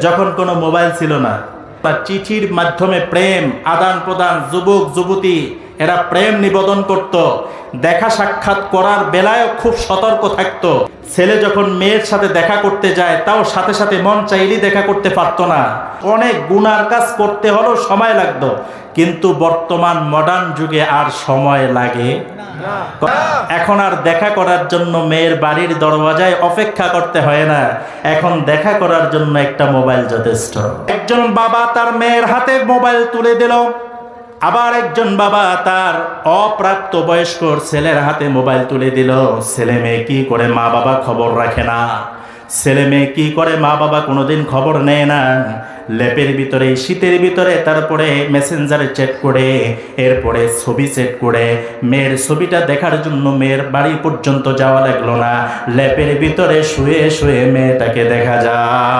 যখন কোনো মোবাইল ছিল না বা চিঠির মাধ্যমে প্রেম আদান প্রদান যুবক যুবতী এরা প্রেম নিবেদন করত। দেখা সাক্ষাৎ করার বেলায়ও খুব সতর্ক থাকতো। ছেলে যখন মেয়ের সাথে দেখা করতে যায়, তাও সাথে সাথে মন চাইলেই দেখা করতে পারতো না। অনেক গুণার কাজ করতে হলেও সময় লাগতো। কিন্তু বর্তমান মডার্ন যুগে আর সময় লাগে এখন আর দেখা করার জন্য মেয়ের বাড়ির দরওয়াজায় অপেক্ষা করতে হয় না। এখন দেখা করার জন্য একটা মোবাইল যথেষ্ট। একজন বাবা তার মেয়ের হাতে মোবাইল তুলে দিল। আবার একজন বাবা তার অপ্রাপ্ত বয়স্ক ছেলের হাতে মোবাইল তুলে দিল। ছেলে মেয়ে কি করে মা বাবা খবর রাখে না? ছেলে মেয়ে কি করে মা বাবা কোনোদিন খবর নেয় না? ল্যাপের ভিতরে, শীতের ভিতরে, তারপরে মেসেঞ্জারে চেক করে, এরপরে ছবি চেক করে। মেয়ের ছবিটা দেখার জন্য মেয়ের বাড়ি পর্যন্ত যাওয়া লাগল না। ল্যাপের ভিতরে শুয়ে শুয়ে মেয়েটাকে দেখা যায়